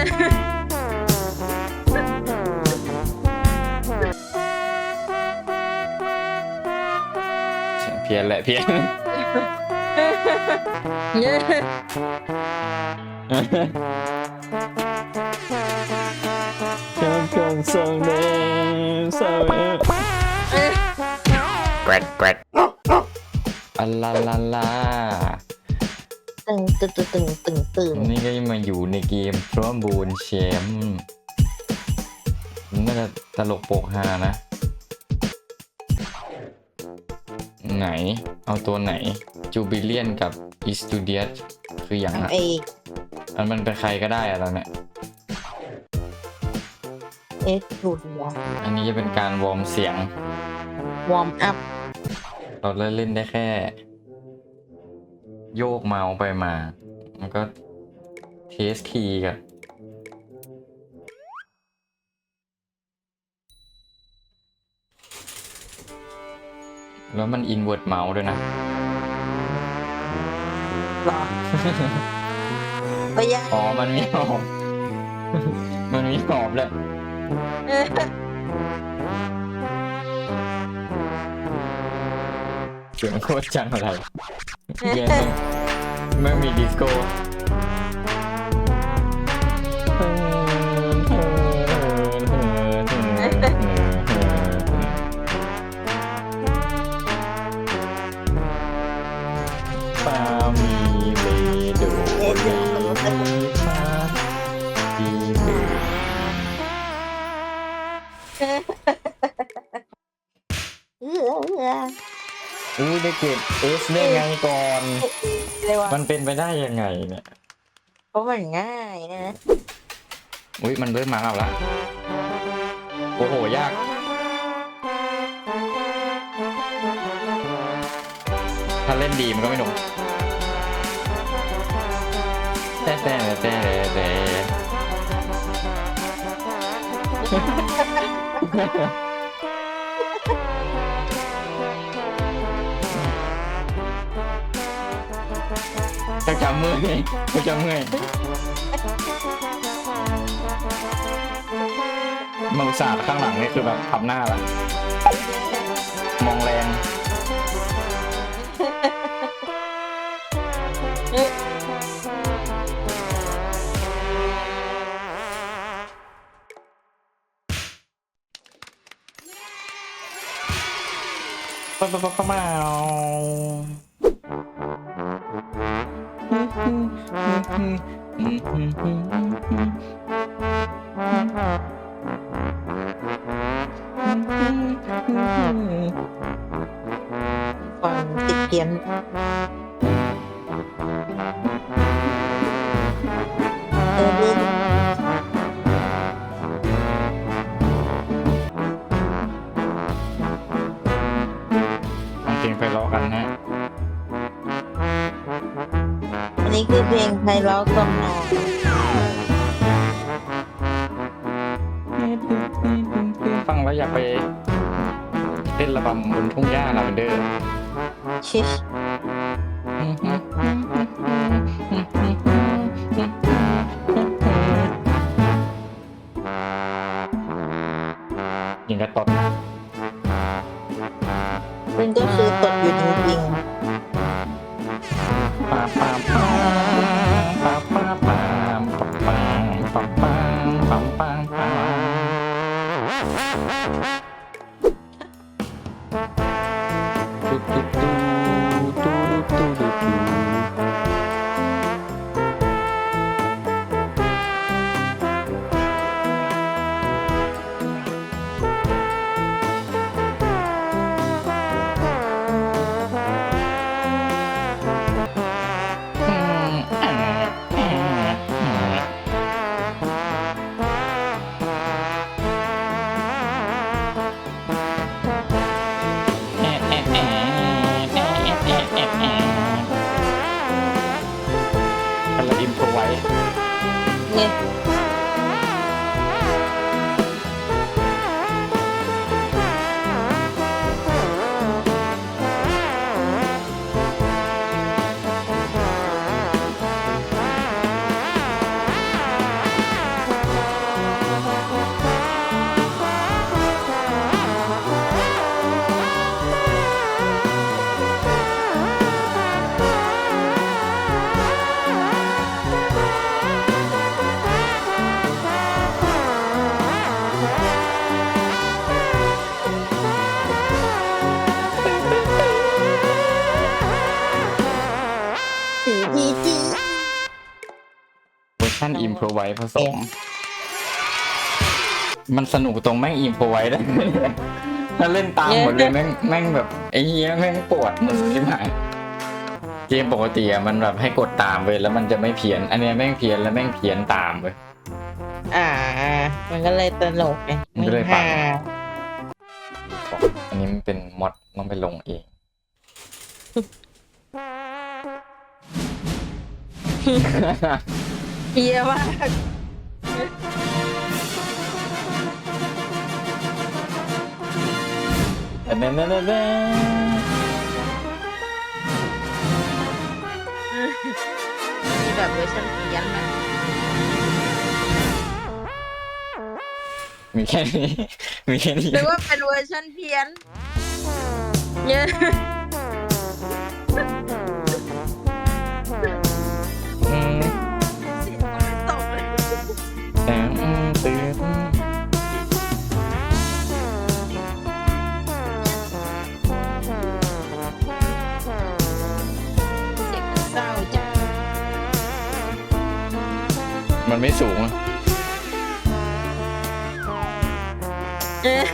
เพี้ยนแหละเพี้ยนเย้ชอบคงส่งเดมสาวแกรดแกรดอัลลาลาลา ตึงตึงตึงตึงตึงตึงนี่ก็ยังมาอยู่ในเกมพร้อมบูนแชมป์น่าจะตลกโปกฮานะ ไหน เอาตัวไหน จูบิเลียนกับอิสตูเดียสคืออย่างอะไออันมันเป็นใครก็ได้อะเราเนี่ยเอ็กซ์ทูดีอันนี้จะเป็นการวอร์มเสียง วอร์มอัพ เราเล่นได้แค่ โยกเมาส์ไปมาแล้วก็เทสคีย์กันแล้วมันอินเว r ร์ m เมาส์ด้วยนะหรอไปยังอ๋อ มันมีหอบมันมีหอบแหละเออเสียงโคตรจังอะไร เย้เมื่อมีดิสโก้ฟามีเลโดมี อุ้ยได้เกรดเอสได้ไงก่อนเรียกว่ามันเป็นไปได้ยังไงเนี่ย เพราะมันง่ายนะอุ้ยมันเริ่มมาแล้วละโอ้โห ยาก ถ้าเล่นดีมันก็ไม่หนุกแต่แต่แต่แต่ จะจำเมื่อยจะจำเมื่อยมาอุตส่าห์ข้างหลังนี่คือแบบทับหน้าละมองแรงปะปะป ฟังติดเพี้ยน คือเพลงไพเราะกล่อมนอนฟังแล้วอยากไปเต้นระบำบนทุ่งหญ้าลาเวนเดอร์ชิช นอิมพรไว้ผสม มันสนุกตรงแม่งอิมพรไว้ได้ ถ้าเล่นตามหมดเลยแม่งแม่งแบบไอ้เหี้ยแม่งปวดมือที่หายเกมปกติอะมันแบบให้กดตามเว้ยแล้วมันจะไม่เพี้ยน อันเนี้ยแม่งเพี้ยนแล้วแม่งเพี้ยนตามเว้ยอ่า มันก็เลยตลกไงมันก็เลยปั่นฮาอันนี้มันเป็นมอดต้องไปลงเอง เพียมากอันนั้นนั่นนั่นนั่นมีแบบเวอร์ชันเพี้ยนไหมมีแค่นี้ มีแค่นี้ หรือว่าเป็นเวอร์ชันเพี้ยนเนี่ย มันไม่สูงเออ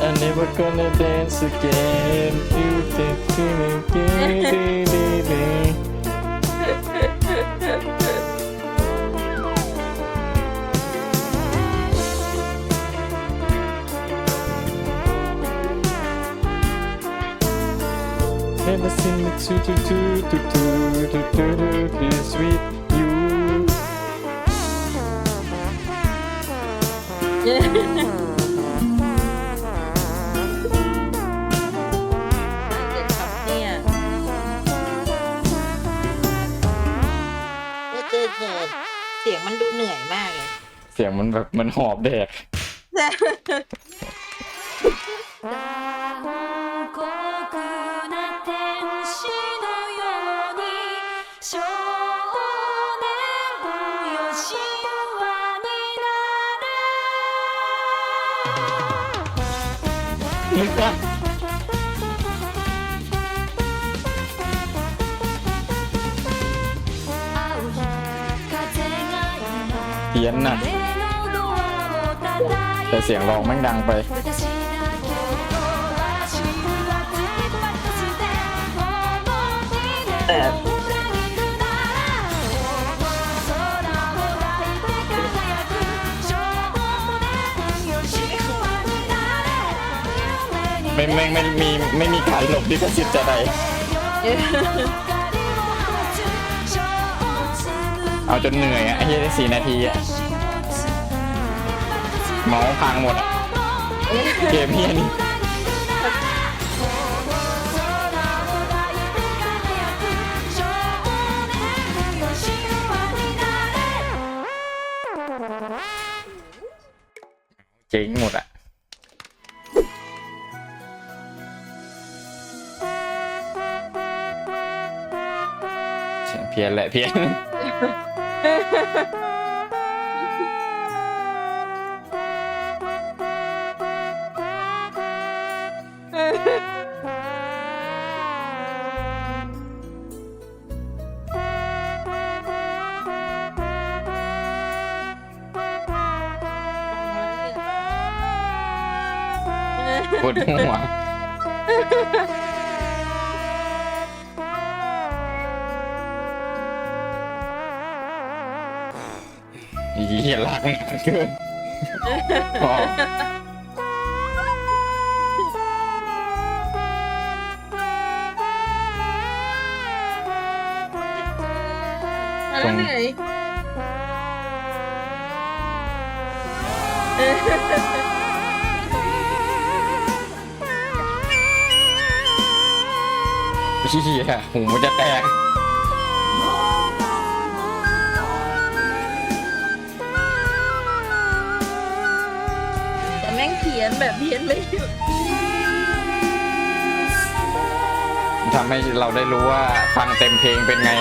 อันนี้ว่า gonna dance again you did too ียงมันแบบมันหอบแดกกเพี้ยนน่ะ แต่เสียงร้องแม่งดังไปแต่ไม่ไม่ไม่มีไม่มีการหลบดิคสิทธิ์จะไดเอาจนเหนื่อยอะไอ้เหี้สี่นาทีอะ เมาส์พังหมดอะเกมเฮียนี่เจ๊งหมดอะเพี้ยนแหละเพี้ยน ปวดหัวอีเหี้ยลากนานเกินพอ เหี้ยหูมันจะแตก แต่แม่งเพี้ยนแบบเพี้ยนไม่หยุดทำให้เราได้รู้ว่าฟังเต็มเพลงเป็นไง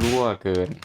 รั่วเกินเนี่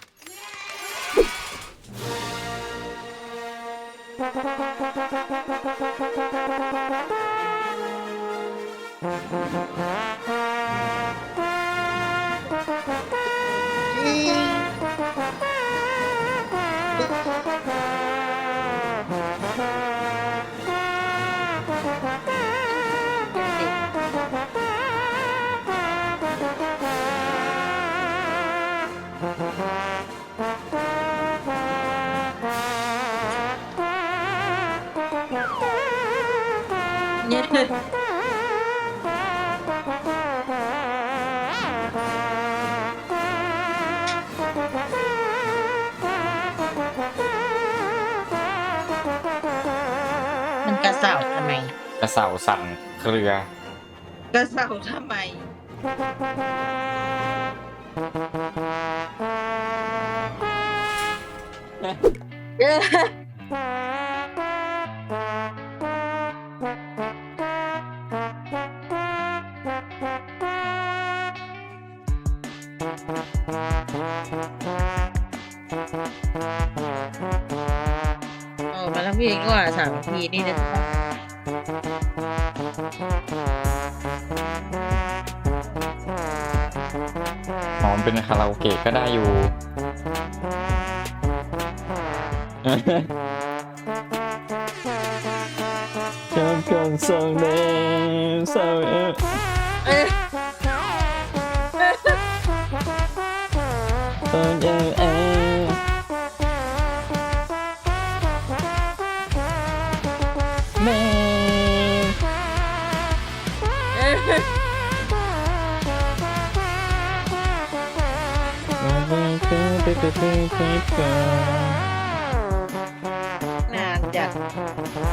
มันกระเสาทำไม กระเสาสั่นเครือกระเสาทำไมอ อกมาทั้งเพลงก็สามนาทีนี่นะหอมเป็นคาราโอเกะก็ได้อยู่ชอบคนสองเดมสาวเออเอ้ยตอนยังเอ นานจัดชอ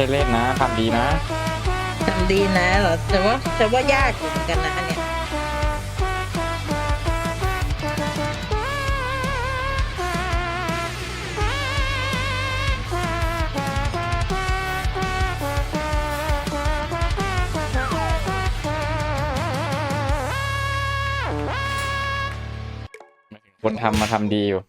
ได้เล่นนะทำดีนะทำดีนะเหรอแต่ว่าแต่ว่ายากอยู่เหมือนกันนะอันเนี่ยคนทำมาทำดีอยู่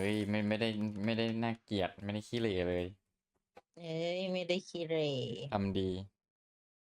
ฮ้ยไม่ไม่ได้ไม่ได้น่าเกลียดไม่ได้ขี้เหร่เลย เอ้ยไม่ได้ขี้เหรทำดี